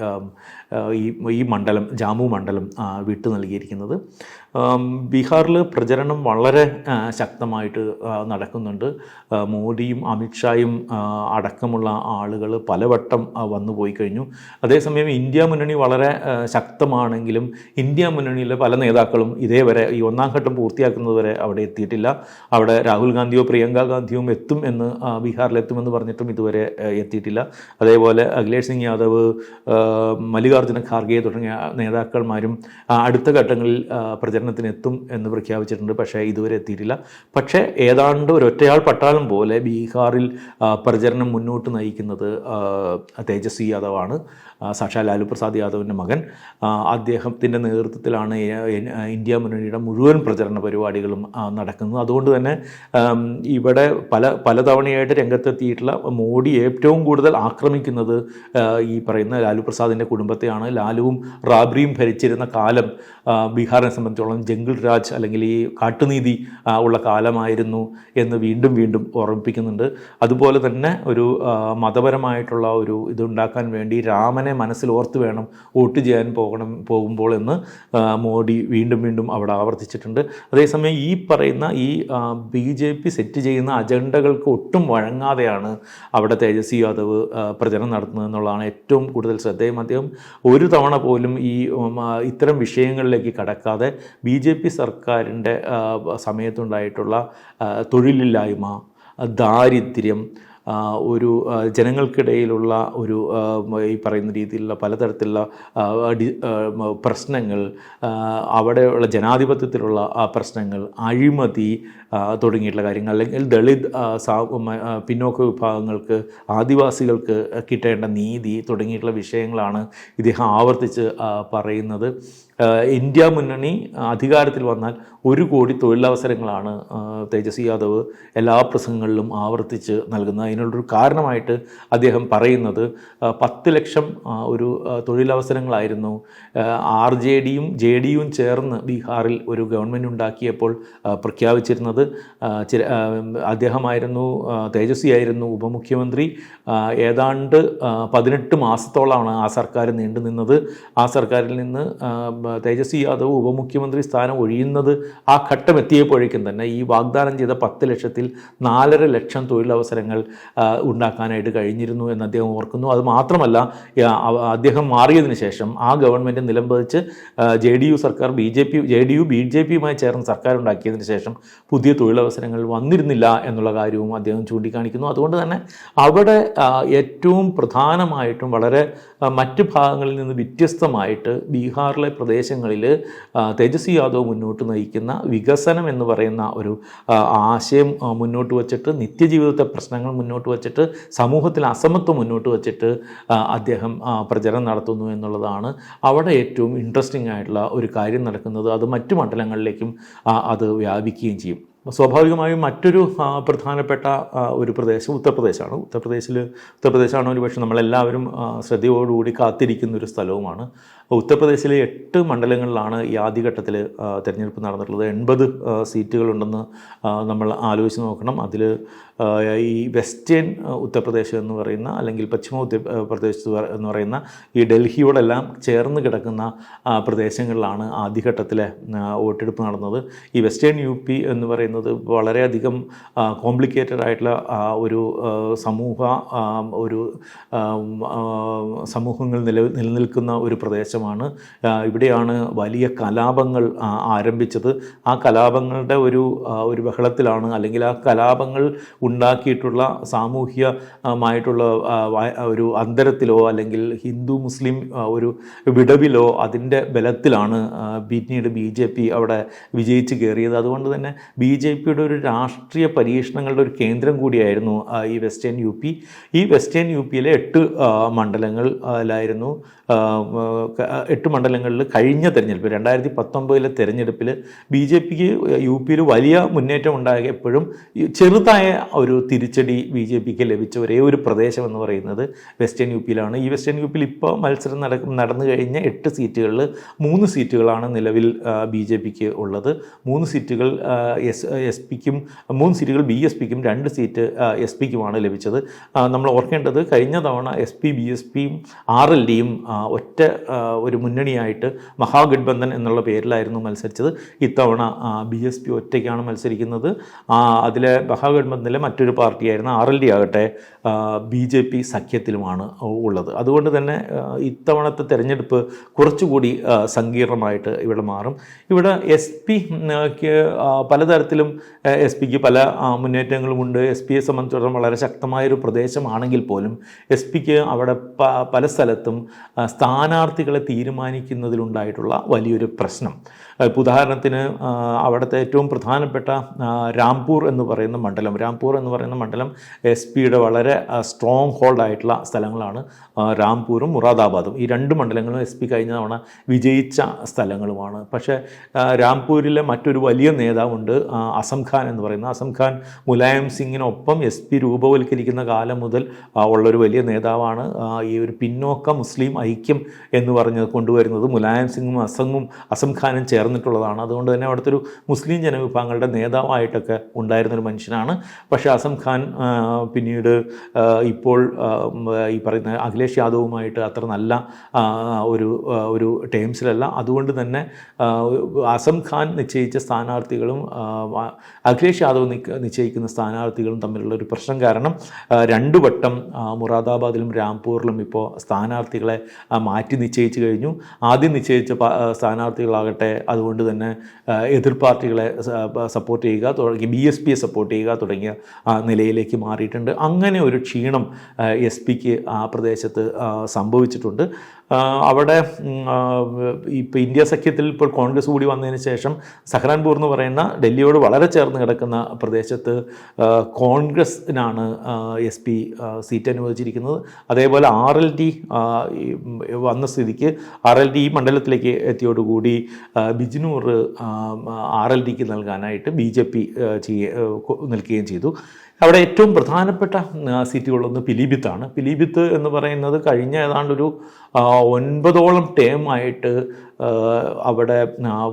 S1: ഈ മണ്ഡലം ജാമു മണ്ഡലം വിട്ടു നൽകിയിരിക്കുന്നത്. ബീഹാറിൽ പ്രചരണം വളരെ ശക്തമായിട്ട് നടക്കുന്നുണ്ട്. മോദിയും അമിത്ഷായും അടക്കമുള്ള ആളുകൾ പലവട്ടം വന്നുപോയി വന്നു പോയി കഴിഞ്ഞു. അതേസമയം ഇന്ത്യ മുന്നണി വളരെ ശക്തമാണെങ്കിലും ഇന്ത്യ മുന്നണിയിലെ പല നേതാക്കളും ഇതേവരെ ഈ ഒന്നാം ഘട്ടം പൂർത്തിയാക്കുന്നതുവരെ അവിടെ എത്തിയിട്ടില്ല. അവിടെ രാഹുൽ ഗാന്ധിയോ പ്രിയങ്ക ഗാന്ധിയോ എത്തും എന്ന് ബീഹാറിലെത്തുമെന്ന് പറഞ്ഞിട്ടും ഇതുവരെ എത്തിയിട്ടില്ല. അതേപോലെ അഖിലേഷ് സിംഗ് യാദവ് മല്ലികാർജുന ഖാർഗെ തുടങ്ങിയ നേതാക്കന്മാരും അടുത്ത ഘട്ടങ്ങളിൽ ആ, പ്രചരണത്തിന് എത്തും എന്ന് പ്രഖ്യാപിച്ചിട്ടുണ്ട്. പക്ഷേ ഇതുവരെ എത്തിയിട്ടില്ല. പക്ഷേ ഏതാണ്ട് ഒരു ഒറ്റയാൾ പട്ടാളം പോലെ ബീഹാറിൽ പ്രചരണം മുന്നോട്ട് നയിക്കുന്നത് തേജസ്വി യാദവാണ്. സാക്ഷാൽ ലാലു പ്രസാദ് യാദവിന്റെ മകൻ അദ്ദേഹത്തിന്റെ നേതൃത്വത്തിലാണ് ഇന്ത്യ മുന്നണിയുടെ മുഴുവൻ പ്രചരണ പരിപാടികളും നടക്കുന്നത്. അതുകൊണ്ട് തന്നെ ഇവിടെ പല പലതവണയായിട്ട് രംഗത്തെത്തിയിട്ടുള്ള മോഡി ഏറ്റവും കൂടുതൽ ആക്രമിക്കുന്നത് ഈ പറയുന്ന ലാലു പ്രസാദിന്റെ കുടുംബത്തെയാണ്. ലാലുവും റാബ്രിയും ഭരിച്ചിരുന്ന കാലം ബീഹാറിനെ സംബന്ധിച്ചോളം ജംഗിൾ രാജ് അല്ലെങ്കിൽ ഈ കാട്ടുനീതി ഉള്ള കാലമായിരുന്നു എന്ന് വീണ്ടും വീണ്ടും ഓർമ്മിപ്പിക്കുന്നുണ്ട്. അതുപോലെ തന്നെ ഒരു മതപരമായിട്ടുള്ള ഒരു ഇതുണ്ടാക്കാൻ വേണ്ടി രാമനെ മനസ്സിൽ ഓർത്ത് വേണം വോട്ട് ചെയ്യാൻ പോകണം പോകുമ്പോൾ എന്ന് മോഡി വീണ്ടും വീണ്ടും അവിടെ ആവർത്തിച്ചിട്ടുണ്ട്. അതേസമയം ഈ പറയുന്ന ഈ ബി ജെ പി സെറ്റ് ചെയ്യുന്ന അജണ്ടകൾക്ക് ഒട്ടും വഴങ്ങാതെയാണ് അവിടെ തേജസ്വി യാദവ് പ്രചരണം നടത്തുന്നത് എന്നുള്ളതാണ് ഏറ്റവും കൂടുതൽ ശ്രദ്ധേയം. അദ്ദേഹം ഒരു തവണ പോലും ഈ ഇത്തരം വിഷയങ്ങളിലേക്ക് കടക്കാതെ ബി ജെ പി സർക്കാരിന്റെ സമയത്തുണ്ടായിട്ടുള്ള തൊഴിലില്ലായ്മ ദാരിദ്ര്യം ഒരു ജനങ്ങൾക്കിടയിലുള്ള ഒരു ഈ പറയുന്ന രീതിയിലുള്ള പലതരത്തിലുള്ള പ്രശ്നങ്ങൾ അവിടെയുള്ള ജനാധിപത്യത്തിലുള്ള പ്രശ്നങ്ങൾ അഴിമതി തുടങ്ങിയിട്ടുള്ള കാര്യങ്ങൾ അല്ലെങ്കിൽ ദളിത് പിന്നോക്ക വിഭാഗങ്ങൾക്ക് ആദിവാസികൾക്ക് കിട്ടേണ്ട നീതി തുടങ്ങിയിട്ടുള്ള വിഷയങ്ങളാണ് ഇദ്ദേഹം ആവർത്തിച്ച് പറയുന്നത്. ഇന്ത്യ മുന്നണി അധികാരത്തിൽ വന്നാൽ ഒരു കോടി തൊഴിലവസരങ്ങളാണ് തേജസ്വി യാദവ് എല്ലാ പ്രസംഗങ്ങളിലും ആവർത്തിച്ച് നൽകുന്നത്. അതിനുള്ളൊരു കാരണമായിട്ട് അദ്ദേഹം പറയുന്നത് പത്ത് ലക്ഷം ഒരു തൊഴിലവസരങ്ങളായിരുന്നു. ആർ ജെ ഡിയും ജെ ഡിയും ചേർന്ന് ബീഹാറിൽ ഒരു ഗവൺമെന്റ് ഉണ്ടാക്കിയപ്പോൾ പ്രഖ്യാപിച്ചിരുന്നത് ചില അദ്ദേഹമായിരുന്നു തേജസ്വി ആയിരുന്നു ഉപമുഖ്യമന്ത്രി. ഏതാണ്ട് പതിനെട്ട് മാസത്തോളമാണ് ആ സർക്കാർ നീണ്ടുനിന്നത്. ആ സർക്കാരിൽ നിന്ന് തേജസ്വി യാദവ് ഉപമുഖ്യമന്ത്രി സ്ഥാനം ഒഴിയുന്നത് ആ ഘട്ടം എത്തിയപ്പോഴേക്കും തന്നെ ഈ വാഗ്ദാനം ചെയ്ത പത്ത് ലക്ഷത്തിൽ നാലര ലക്ഷം തൊഴിലവസരങ്ങൾ ഉണ്ടാക്കാനായിട്ട് കഴിഞ്ഞിരുന്നു എന്ന് അദ്ദേഹം ഓർക്കുന്നു. അത് മാത്രമല്ല അദ്ദേഹം മാറിയതിന് ശേഷം ആ ഗവൺമെന്റ് നിലംപതിച്ച് ജെ ഡി യു സർക്കാർ B J P J D U B J പിയുമായി ചേർന്ന് സർക്കാർ ഉണ്ടാക്കിയതിന് ശേഷം പുതിയ തൊഴിലവസരങ്ങൾ വന്നിരുന്നില്ല എന്നുള്ള കാര്യവും അദ്ദേഹം ചൂണ്ടിക്കാണിക്കുന്നു. അതുകൊണ്ട് തന്നെ അവിടെ ഏറ്റവും പ്രധാനമായിട്ടും വളരെ മറ്റ് ഭാഗങ്ങളിൽ നിന്ന് വ്യത്യസ്തമായിട്ട് ബീഹാറിലെ പ്രദേശങ്ങളിൽ തേജസ്വി യാദവ് മുന്നോട്ട് നയിക്കുന്ന വികസനം എന്ന് പറയുന്ന ഒരു ആശയം മുന്നോട്ട് വച്ചിട്ട് നിത്യജീവിതത്തെ പ്രശ്നങ്ങൾ മുന്നോട്ട് വച്ചിട്ട് സമൂഹത്തിൽ അസമത്വം മുന്നോട്ട് വച്ചിട്ട് അദ്ദേഹം പ്രചരണം നടത്തുന്നു എന്നുള്ളതാണ് അവിടെ ഏറ്റവും ഇൻട്രസ്റ്റിംഗ് ആയിട്ടുള്ള ഒരു കാര്യം നടക്കുന്നത്. അത് മറ്റു മണ്ഡലങ്ങളിലേക്കും അത് വ്യാപിക്കുകയും ചെയ്യും. സ്വാഭാവികമായും മറ്റൊരു പ്രധാനപ്പെട്ട ഒരു പ്രദേശം ഉത്തർപ്രദേശാണ്. ഉത്തർപ്രദേശിൽ ഉത്തർപ്രദേശാണ് ഒരു പക്ഷേ നമ്മളെല്ലാവരും ശ്രദ്ധയോടുകൂടി കാത്തിരിക്കുന്ന ഒരു സ്ഥലവുമാണ്. ഉത്തർപ്രദേശിലെ എട്ട് മണ്ഡലങ്ങളിലാണ് ഈ ആദ്യഘട്ടത്തിൽ തിരഞ്ഞെടുപ്പ് നടന്നിട്ടുള്ളത്. എൺപത് സീറ്റുകളുണ്ടെന്ന് നമ്മൾ ആലോചിച്ച് നോക്കണം. അതിൽ ഈ വെസ്റ്റേൺ ഉത്തർപ്രദേശ് എന്ന് പറയുന്ന അല്ലെങ്കിൽ പശ്ചിമ ഉത്തർപ്രദേശ് എന്ന് പറയുന്ന ഈ ഡൽഹിയോടെല്ലാം ചേർന്ന് കിടക്കുന്ന പ്രദേശങ്ങളിലാണ് ആദ്യഘട്ടത്തിലെ വോട്ടെടുപ്പ് നടന്നത്. ഈ വെസ്റ്റേൺ യു പി എന്ന് പറയുന്നത് വളരെയധികം കോംപ്ലിക്കേറ്റഡ് ആയിട്ടുള്ള ഒരു സമൂഹ ഒരു സമൂഹങ്ങൾ നില നിലനിൽക്കുന്ന ഒരു പ്രദേശമാണ്. ഇവിടെയാണ് വലിയ കലാപങ്ങൾ ആരംഭിച്ചത്. ആ കലാപങ്ങളുടെ ഒരു ഒരു ബഹളത്തിലാണ് അല്ലെങ്കിൽ ആ കലാപങ്ങൾ ഉണ്ടാക്കിയിട്ടുള്ള സാമൂഹ്യമായിട്ടുള്ള ഒരു അന്തരത്തിലോ അല്ലെങ്കിൽ ഹിന്ദു മുസ്ലിം ഒരു വിടവിലോ അതിന്റെ ബലത്തിലാണ് പിന്നീട് ബി ജെ പി അവിടെ വിജയിച്ച് കയറിയത്. അതുകൊണ്ട് തന്നെ ബി ജെ പിയുടെ ഒരു രാഷ്ട്രീയ പരീക്ഷണങ്ങളുടെ ഒരു കേന്ദ്രം കൂടിയായിരുന്നു ഈ വെസ്റ്റേൺ യു പി. ഈ വെസ്റ്റേൺ യു പിയിലെ എട്ട് മണ്ഡലങ്ങളിലായിരുന്നു എട്ട് മണ്ഡലങ്ങളിൽ കഴിഞ്ഞ തെരഞ്ഞെടുപ്പ് രണ്ടായിരത്തി പത്തൊമ്പതിലെ തെരഞ്ഞെടുപ്പിൽ ബി ജെ പിക്ക് യു പിയിൽ വലിയ മുന്നേറ്റം ഉണ്ടായപ്പോഴും ചെറുതായ ഒരു തിരിച്ചടി ബി ജെ പിക്ക് ലഭിച്ച ഒരേ ഒരു പ്രദേശം എന്ന് പറയുന്നത് വെസ്റ്റേൺ യു പിയിലാണ്. ഈ വെസ്റ്റേൺ യു പിയിൽ ഇപ്പോൾ മത്സരം നടക്കും നടന്നു കഴിഞ്ഞ എട്ട് സീറ്റുകളിൽ മൂന്ന് സീറ്റുകളാണ് നിലവിൽ ബി ജെ പിക്ക് ഉള്ളത്. മൂന്ന് സീറ്റുകൾ എസ് എസ് പിക്കും മൂന്ന് സീറ്റുകൾ ബി എസ് പിക്കും രണ്ട് സീറ്റ് എസ് പിക്കുമാണ് ലഭിച്ചത്. നമ്മൾ ഓർക്കേണ്ടത് കഴിഞ്ഞ തവണ എസ് പി ബി എസ് പിയും ആർ എൽ ഡിയും ഒറ്റ ഒരു മുന്നണിയായിട്ട് മഹാഗഡ്ബന്ധൻ എന്നുള്ള പേരിലായിരുന്നു മത്സരിച്ചത്. ഇത്തവണ ബി എസ് പി ഒറ്റയ്ക്കാണ് മത്സരിക്കുന്നത്. അതിലെ മഹാഗഡ്ബന്ധനിലെ മറ്റൊരു പാർട്ടിയായിരുന്ന ആർ എൽ ഡി ആകട്ടെ ബി ജെ പി സഖ്യത്തിലുമാണ് ഉള്ളത്. അതുകൊണ്ട് തന്നെ ഇത്തവണത്തെ തെരഞ്ഞെടുപ്പ് കുറച്ചുകൂടി സങ്കീർണമായിട്ട് ഇവിടെ മാറും. ഇവിടെ എസ് പിക്ക് പലതരത്തിലും എസ് പിക്ക് പല മുന്നേറ്റങ്ങളുമുണ്ട്. എസ് പിയെ സംബന്ധിച്ചിടത്തോളം വളരെ ശക്തമായൊരു പ്രദേശമാണെങ്കിൽ പോലും എസ് പിക്ക് അവിടെ പല സ്ഥലത്തും സ്ഥാനാർത്ഥികളെ തീരുമാനിക്കുന്നതിലുണ്ടായിട്ടുള്ള വലിയൊരു പ്രശ്നം. ഇപ്പോൾ ഉദാഹരണത്തിന് അവിടുത്തെ ഏറ്റവും പ്രധാനപ്പെട്ട രാംപൂർ എന്ന് പറയുന്ന മണ്ഡലം. രാംപൂർ എന്ന് പറയുന്ന മണ്ഡലം എസ് പിയുടെ വളരെ സ്ട്രോങ് ഹോൾഡ് ആയിട്ടുള്ള സ്ഥലങ്ങളാണ് രാംപൂരും മുറാദാബാദും. ഈ രണ്ട് മണ്ഡലങ്ങളും എസ് പി കഴിഞ്ഞ തവണ വിജയിച്ച സ്ഥലങ്ങളുമാണ്. പക്ഷേ രാംപൂരിലെ മറ്റൊരു വലിയ നേതാവുണ്ട് അസം ഖാൻ എന്ന് പറയുന്ന. അസം ഖാൻ മുലായം സിംഗിനൊപ്പം എസ് പി രൂപവൽക്കരിക്കുന്ന കാലം മുതൽ ഉള്ളൊരു വലിയ നേതാവാണ്. ഈ ഒരു പിന്നോക്ക മുസ്ലിം ഐക്യം എന്ന് പറഞ്ഞ് കൊണ്ടുവരുന്നത് മുലായം സിംഗും അസങ്ങും അസം ഖാനും ചേർന്നിട്ടുള്ളതാണ്. അതുകൊണ്ട് തന്നെ അവിടുത്തെ ഒരു മുസ്ലിം ജനവിഭാഗങ്ങളുടെ നേതാവായിട്ടൊക്കെ ഉണ്ടായിരുന്നൊരു മനുഷ്യനാണ്. പക്ഷേ ആസം ഖാൻ പിന്നീട് ഇപ്പോൾ ഈ പറയുന്ന അഖിലേഷ് യാദവുമായിട്ട് അത്ര നല്ല ഒരു ഒരു ടേംസിലല്ല. അതുകൊണ്ട് തന്നെ ആസം ഖാൻ നിശ്ചയിച്ച സ്ഥാനാർത്ഥികളും അഖിലേഷ് യാദവ് നിശ്ചയിക്കുന്ന സ്ഥാനാർത്ഥികളും തമ്മിലുള്ള ഒരു പ്രശ്നം കാരണം രണ്ടു വട്ടം മുറാദാബാദിലും രാംപൂരിലും ഇപ്പോൾ സ്ഥാനാർത്ഥികളെ മാറ്റി നിശ്ചയിച്ചു കഴിഞ്ഞു. ആദ്യം നിശ്ചയിച്ച സ്ഥാനാർത്ഥികളാകട്ടെ അത് അതുകൊണ്ട് തന്നെ എതിർ പാർട്ടികളെ സപ്പോർട്ട് ചെയ്യുക തുടങ്ങി ബി എസ് പിയെ സപ്പോർട്ട് ചെയ്യുക തുടങ്ങിയ നിലയിലേക്ക് മാറിയിട്ടുണ്ട്. അങ്ങനെ ഒരു ക്ഷീണം എസ് പിക്ക് ആ പ്രദേശത്ത് സംഭവിച്ചിട്ടുണ്ട്. അവിടെ ഇപ്പോൾ ഇന്ത്യ സഖ്യത്തിൽ ഇപ്പോൾ കോൺഗ്രസ് കൂടി വന്നതിന് ശേഷം സഹ്റാൻപൂർ എന്ന് പറയുന്ന ഡൽഹിയോട് വളരെ ചേർന്ന് കിടക്കുന്ന പ്രദേശത്ത് കോൺഗ്രസിനാണ് എസ് പി സീറ്റ് അനുവദിച്ചിരിക്കുന്നത്. അതേപോലെ ആർ എൽ ഡി വന്ന സ്ഥിതിക്ക് ആർ എൽ ഡി ഈ മണ്ഡലത്തിലേക്ക് എത്തിയോടുകൂടി ബിജ്നൂർ ആർ എൽ ഡിക്ക് നൽകാനായിട്ട് ബി ജെ പി നിൽക്കുകയും ചെയ്തു. അവിടെ ഏറ്റവും പ്രധാനപ്പെട്ട സീറ്റുകളൊന്ന് പിലീബിത്താണ് പിലീബിത്ത് എന്ന് പറയുന്നത് കഴിഞ്ഞ ഏതാണ്ടൊരു ഒൻപതോളം ടേമായിട്ട് അവിടെ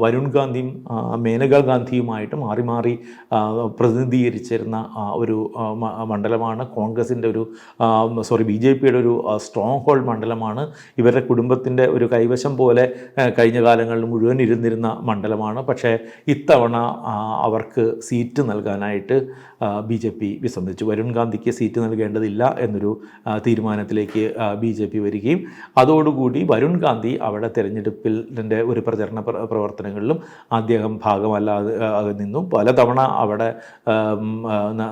S1: വരുൺ ഗാന്ധിയും മേനകാ ഗാന്ധിയുമായിട്ട് മാറി മാറി പ്രതിനിധീകരിച്ചിരുന്ന ഒരു മണ്ഡലമാണ് കോൺഗ്രസിന്റെ ഒരു സോറി ബി ജെ പിയുടെ ഒരു സ്ട്രോങ് ഹോൾഡ് മണ്ഡലമാണ്. ഇവരുടെ കുടുംബത്തിന്റെ ഒരു കൈവശം പോലെ കഴിഞ്ഞ കാലങ്ങളിൽ മുഴുവൻ ഇരുന്നിരുന്ന മണ്ഡലമാണ്. പക്ഷേ ഇത്തവണ അവർക്ക് സീറ്റ് നൽകാനായിട്ട് ബി ജെ പി വിസമ്മതിച്ചു. വരുൺ ഗാന്ധിക്ക് സീറ്റ് നൽകേണ്ടതില്ല എന്നൊരു തീരുമാനത്തിലേക്ക് ബി ജെ പി വരികയും അതോടുകൂടി വരുൺ ഗാന്ധി അവിടെ തെരഞ്ഞെടുപ്പിൽ ന്റെ ഒരു പ്രചരണ പ്രവർത്തനങ്ങളിലും അദ്ദേഹം ഭാഗമല്ലാതെ നിന്നു. പലതവണ അവിടെ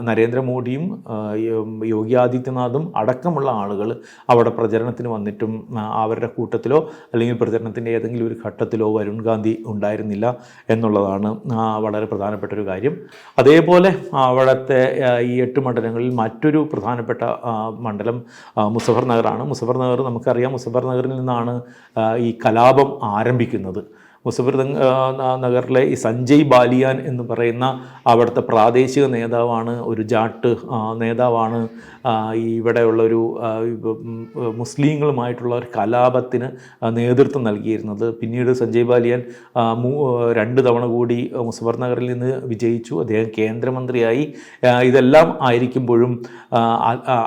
S1: നരേന്ദ്രമോദിയും യോഗി ആദിത്യനാഥും അടക്കമുള്ള ആളുകൾ അവിടെ പ്രചരണത്തിന് വന്നിട്ടും അവരുടെ കൂട്ടത്തിലോ അല്ലെങ്കിൽ പ്രചരണത്തിന്റെ ഏതെങ്കിലും ഒരു ഘട്ടത്തിലോ വരുൺ ഗാന്ധി ഉണ്ടായിരുന്നില്ല എന്നുള്ളതാണ് വളരെ പ്രധാനപ്പെട്ട ഒരു കാര്യം. അതേപോലെ അവിടുത്തെ ഈ എട്ട് മണ്ഡലങ്ങളിൽ മറ്റൊരു പ്രധാനപ്പെട്ട മണ്ഡലം മുസഫർ നഗറാണ് മുസഫർ നഗർ നമുക്കറിയാം. മുസഫർ നഗറിൽ നിന്നാണ് ഈ കലാപം ആരംഭിക്കുന്നത്. മുസഫർ നഗ- നഗറിലെ ഈ സഞ്ജയ് ബാലിയാൻ എന്ന് പറയുന്ന അവിടുത്തെ പ്രാദേശിക നേതാവാണ് ഒരു ജാട്ട് നേതാവാണ് ആ, ഈ ഇവിടെയുള്ള ഒരു ആ, മുസ്ലിങ്ങളുമായിട്ടുള്ള ഒരു കലാപത്തിന് നേതൃത്വം നൽകിയിരുന്നത്. പിന്നീട് സഞ്ജയ് ബാലിയൻ രണ്ട് തവണ കൂടി മുസഫർ നിന്ന് വിജയിച്ചു. അദ്ദേഹം കേന്ദ്രമന്ത്രിയായി. ഇതെല്ലാം ആയിരിക്കുമ്പോഴും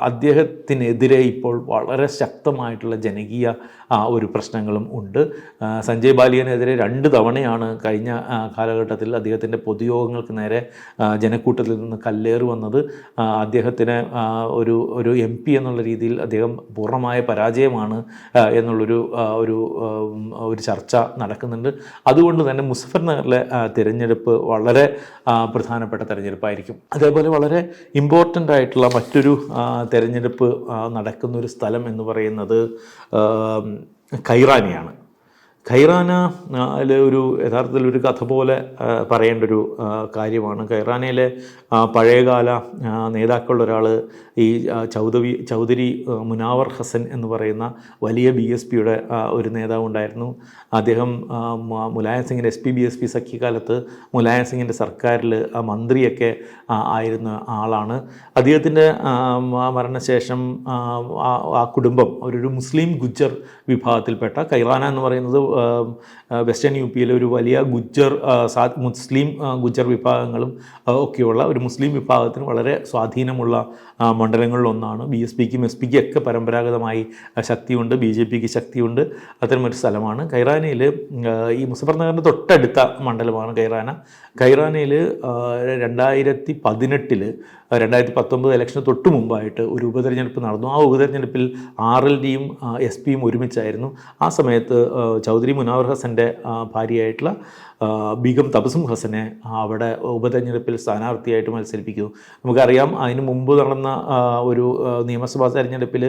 S1: അദ്ദേഹത്തിനെതിരെ ഇപ്പോൾ വളരെ ശക്തമായിട്ടുള്ള ജനകീയ ഒരു പ്രശ്നങ്ങളും ഉണ്ട്. സഞ്ജയ് ബാലിയനെതിരെ രണ്ട് തവണയാണ് കഴിഞ്ഞ കാലഘട്ടത്തിൽ അദ്ദേഹത്തിന്റെ പൊതുയോഗങ്ങൾക്ക് നേരെ ജനക്കൂട്ടത്തിൽ നിന്ന് കല്ലേറ് വന്നത്. അദ്ദേഹത്തിന് ഒരു ഒരു എം പി എന്നുള്ള രീതിയിൽ അദ്ദേഹം പൂർണമായ പരാജയമാണ് എന്നുള്ളൊരു ഒരു ഒരു ചർച്ച നടക്കുന്നുണ്ട്. അതുകൊണ്ട് തന്നെ മുസഫർ നഗറിലെ തിരഞ്ഞെടുപ്പ് വളരെ പ്രധാനപ്പെട്ട തിരഞ്ഞെടുപ്പായിരിക്കും. അതേപോലെ വളരെ ഇമ്പോർട്ടന്റ് ആയിട്ടുള്ള മറ്റൊരു തിരഞ്ഞെടുപ്പ് നടക്കുന്ന ഒരു സ്ഥലം എന്ന് പറയുന്നത് കൈറാനിയാണ് ഖൈറാന ഒരു യഥാർത്ഥത്തിൽ ഒരു കഥ പോലെ പറയേണ്ട ഒരു കാര്യമാണ്. ഖൈറാനയിലെ പഴയകാല ഒരാൾ ഈ ആ, ചൗധരി മുനാവർ ഹസൻ എന്ന് പറയുന്ന വലിയ ബി എസ് പിയുടെ ഒരു നേതാവ് ഉണ്ടായിരുന്നു അദ്ദേഹം മുലായം സിംഗിന്റെ S P B S P സഖ്യകാലത്ത് Mulayam സിംഗിന്റെ സർക്കാരിൽ മന്ത്രിയൊക്കെ ആയിരുന്ന ആളാണ്. അദ്ദേഹത്തിന്റെ മരണശേഷം ആ, കുടുംബം അവരൊരു മുസ്ലിം ഗുജ്ജർ വിഭാഗത്തിൽപ്പെട്ട കൈറാന എന്ന് പറയുന്നത് വെസ്റ്റേൺ യു പിയിലെ ഒരു വലിയ ഗുജ്ജർ മുസ്ലിം ഗുജ്ജർ വിഭാഗങ്ങളും ഒക്കെയുള്ള ഒരു മുസ്ലിം വിഭാഗത്തിന് വളരെ സ്വാധീനമുള്ള മണ്ഡലങ്ങളിലൊന്നാണ്. ബി എസ് പിക്കും എസ് പിക്കും ഒക്കെ പരമ്പരാഗതമായി ശക്തിയുണ്ട്. ബി ജെ പിക്ക് ശക്തിയുണ്ട്. അത്തരമൊരു സ്ഥലമാണ്. കൈറാനയിൽ ഈ മുസഫർ നഗറിന്റെ തൊട്ടടുത്ത മണ്ഡലമാണ് കൈറാന. കൈറാനയിൽ രണ്ടായിരത്തി പതിനെട്ടിൽ രണ്ടായിരത്തി പത്തൊമ്പത് ഇലക്ഷന് തൊട്ട് മുമ്പായിട്ട് ഒരു ഉപതെരഞ്ഞെടുപ്പ് നടന്നു. ആ ഉപതെരഞ്ഞെടുപ്പിൽ ആർ എൽ ഡിയും എസ് പിയും ഒരുമിച്ചായിരുന്നു. ആ സമയത്ത് ചൗധരി മുനാവർ ഹസന്റെ ഭാര്യയായിട്ടുള്ള ബീഗം തബസും ഹസനെ അവിടെ ഉപതെരഞ്ഞെടുപ്പിൽ സ്ഥാനാർത്ഥിയായിട്ട് മത്സരിപ്പിക്കുന്നു. നമുക്കറിയാം അതിന് മുമ്പ് നടന്ന ഒരു നിയമസഭാ തെരഞ്ഞെടുപ്പിൽ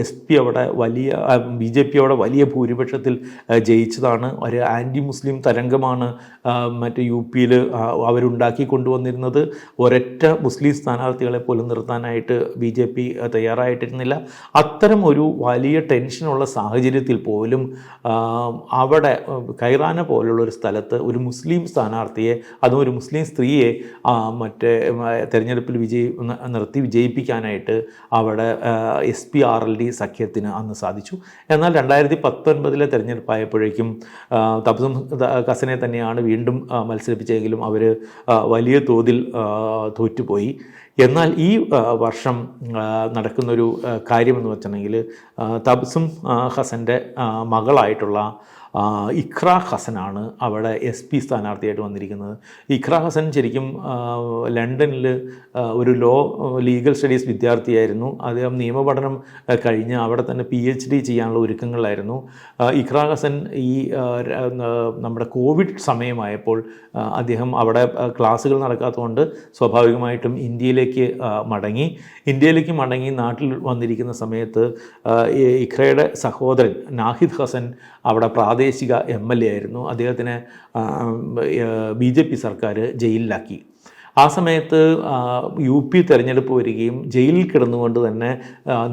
S1: എസ് പി അവിടെ വലിയ ബി ജെ പി അവിടെ വലിയ ഭൂരിപക്ഷത്തിൽ ജയിച്ചതാണ്. ഒരു ആന്റി മുസ്ലിം തരംഗമാണ് മറ്റ് യു പിയിൽ അവരുണ്ടാക്കി കൊണ്ടുവന്നിരുന്നത്. ഒരൊറ്റ മുസ്ലിം സ്ഥാനാർത്ഥികളെ പോലും നിർത്താനായിട്ട് ബി ജെ പി തയ്യാറായിട്ടിരുന്നില്ല. അത്തരം ഒരു വലിയ ടെൻഷനുള്ള സാഹചര്യത്തിൽ പോലും അവിടെ കൈറാന പോലുള്ള ഒരു സ്ഥലത്ത് ഒരു മുസ്ലിം സ്ഥാനാർത്ഥിയെ അതും ഒരു മുസ്ലിം സ്ത്രീയെ മറ്റേ തെരഞ്ഞെടുപ്പിൽ വിജയി നിർത്തി വിജയിപ്പിക്കാനായിട്ട് അവിടെ S P R L D സഖ്യത്തിന് അന്ന് സാധിച്ചു. എന്നാൽ രണ്ടായിരത്തി പത്തൊൻപതിലെ തെരഞ്ഞെടുപ്പായപ്പോഴേക്കും തപസം കസനെ തന്നെയാണ് വീണ്ടും മത്സരിപ്പിച്ചെങ്കിലും അവർ വലിയ തോതിൽ തോറ്റുപോയി. എന്നാൽ ഈ വർഷം നടക്കുന്നൊരു കാര്യമെന്ന് വെച്ചിട്ടുണ്ടെങ്കിൽ തബ്സും ഹസന്റെ മകളായിട്ടുള്ള ഇഖ്ര ഹസനാണ് അവിടെ എസ് പി സ്ഥാനാർത്ഥിയായിട്ട് വന്നിരിക്കുന്നത്. ഇഖ്ര ഹസൻ ശരിക്കും ലണ്ടനിൽ ഒരു ലോ ലീഗൽ സ്റ്റഡീസ് വിദ്യാർത്ഥിയായിരുന്നു. അദ്ദേഹം നിയമപഠനം കഴിഞ്ഞ് അവിടെ തന്നെ പി എച്ച് ഡി ചെയ്യാനുള്ള ഒരുക്കങ്ങളായിരുന്നു. ഇഖ്ര ഹസൻ ഈ നമ്മുടെ കോവിഡ് സമയമായപ്പോൾ അദ്ദേഹം അവിടെ ക്ലാസ്സുകൾ നടക്കാത്തതുകൊണ്ട് സ്വാഭാവികമായിട്ടും ഇന്ത്യയിലേക്ക് മടങ്ങി. ഇന്ത്യയിലേക്ക് മടങ്ങി നാട്ടിൽ വന്നിരിക്കുന്ന സമയത്ത് ഇഖ്രയുടെ സഹോദരൻ നാഹിദ് ഹസൻ അവിടെ പ്രാദേശിക എം എൽ എ ആയിരുന്നു. അദ്ദേഹത്തിനെ ബി ജെ പി സർക്കാർ ജയിലിലാക്കി. ആ സമയത്ത് യു പി തെരഞ്ഞെടുപ്പ് വരികയും ജയിലിൽ കിടന്നുകൊണ്ട് തന്നെ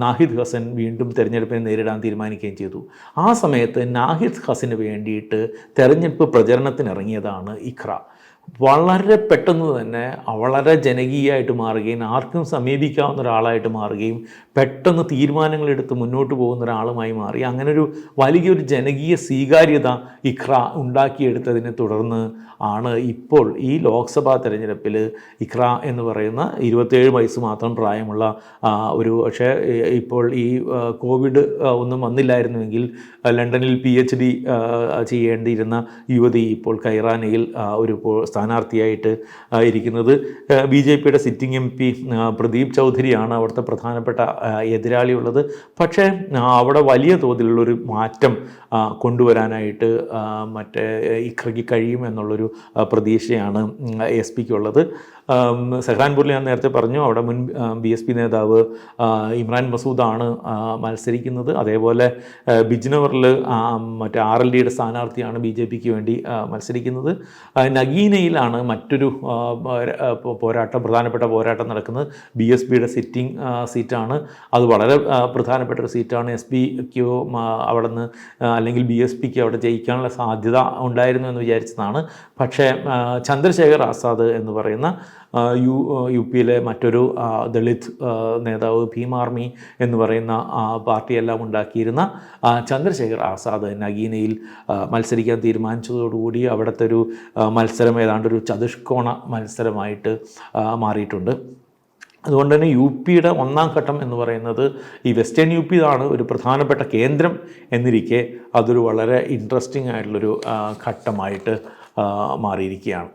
S1: നാഹിദ് ഹസൻ വീണ്ടും തെരഞ്ഞെടുപ്പിനെ നേരിടാൻ തീരുമാനിക്കുകയും ചെയ്തു. ആ സമയത്ത് നാഹിദ് ഹസന് വേണ്ടിയിട്ട് തെരഞ്ഞെടുപ്പ് പ്രചരണത്തിനിറങ്ങിയതാണ് ഇഖ്ര വളരെ പെട്ടെന്ന് തന്നെ വളരെ ജനകീയമായിട്ട് മാറുകയും ആർക്കും സമീപിക്കാവുന്ന ഒരാളായിട്ട് മാറുകയും പെട്ടെന്ന് തീരുമാനങ്ങൾ എടുത്ത് മുന്നോട്ട് പോകുന്ന ഒരാളുമായി മാറി. അങ്ങനെ ഒരു വലിയൊരു ജനകീയ സ്വീകാര്യത ഇഖ്ര ഉണ്ടാക്കിയെടുത്തതിനെ തുടർന്ന് ആണ് ഇപ്പോൾ ഈ ലോക്സഭാ തെരഞ്ഞെടുപ്പിൽ ഇഖ്ര എന്ന് പറയുന്ന ഇരുപത്തേഴ് വയസ്സ് മാത്രം പ്രായമുള്ള ഒരു പക്ഷേ ഇപ്പോൾ ഈ കോവിഡ് ഒന്നും വന്നില്ലായിരുന്നുവെങ്കിൽ ലണ്ടനിൽ പി എച്ച് ഡി ചെയ്യേണ്ടിയിരുന്ന യുവതി ഇപ്പോൾ കൈറാനയിൽ ഒരു സ്ഥാനാർത്ഥിയായിട്ട് ഇരിക്കുന്നത്. ബി ജെ പിയുടെ സിറ്റിംഗ് എം പി പ്രദീപ് ചൗധരിയാണ് അവിടുത്തെ പ്രധാനപ്പെട്ട എതിരാളിയുള്ളത്. പക്ഷേ അവിടെ വലിയ തോതിലുള്ളൊരു മാറ്റം കൊണ്ടുവരാനായിട്ട് മറ്റേ ഇഖ്രയ്ക്ക് കഴിയും എന്നുള്ളൊരു പ്രതീക്ഷയാണ് എസ് പിക്കുള്ളത്. സഹ്റാൻപൂരിൽ ഞാൻ നേരത്തെ പറഞ്ഞു അവിടെ മുൻ ബി എസ് പി നേതാവ് ഇമ്രാൻ മസൂദാണ് മത്സരിക്കുന്നത്. അതേപോലെ ബിജ്നവറിൽ മറ്റേ ആർ എൽ ഡിയുടെ സ്ഥാനാർത്ഥിയാണ് ബി ജെ പിക്ക് വേണ്ടി മത്സരിക്കുന്നത്. നഗീനയിലാണ് മറ്റൊരു പോരാട്ടം പ്രധാനപ്പെട്ട പോരാട്ടം നടക്കുന്നത്. ബി എസ് പിയുടെ സിറ്റിംഗ് സീറ്റാണ്. അത് വളരെ പ്രധാനപ്പെട്ട ഒരു സീറ്റാണ്. എസ് പിക്ക് അവിടെ നിന്ന് അല്ലെങ്കിൽ ബി എസ് പിക്ക് അവിടെ ജയിക്കാനുള്ള സാധ്യത ഉണ്ടായിരുന്നു എന്ന് വിചാരിച്ചതാണ്. പക്ഷേ ചന്ദ്രശേഖർ ആസാദ് എന്ന് പറയുന്ന യു യു പിയിലെ മറ്റൊരു ദളിത് നേതാവ് ഭീം ആർമി എന്ന് പറയുന്ന പാർട്ടിയെല്ലാം ഉണ്ടാക്കിയിരുന്ന ചന്ദ്രശേഖർ ആസാദ് നഗീനയിൽ മത്സരിക്കാൻ തീരുമാനിച്ചതോടുകൂടി അവിടുത്തെ ഒരു മത്സരം ഏതാണ്ട് ഒരു ചതുഷ്കോണ മത്സരമായിട്ട് മാറിയിട്ടുണ്ട്. അതുകൊണ്ട് തന്നെ യു പിയുടെ ഒന്നാം ഘട്ടം എന്ന് പറയുന്നത് ഈ വെസ്റ്റേൺ യു പി ആണ് ഒരു പ്രധാനപ്പെട്ട കേന്ദ്രം എന്നിരിക്കെ അതൊരു വളരെ ഇൻട്രസ്റ്റിംഗ് ആയിട്ടുള്ളൊരു ഘട്ടമായിട്ട് മാറിയിരിക്കുകയാണ്.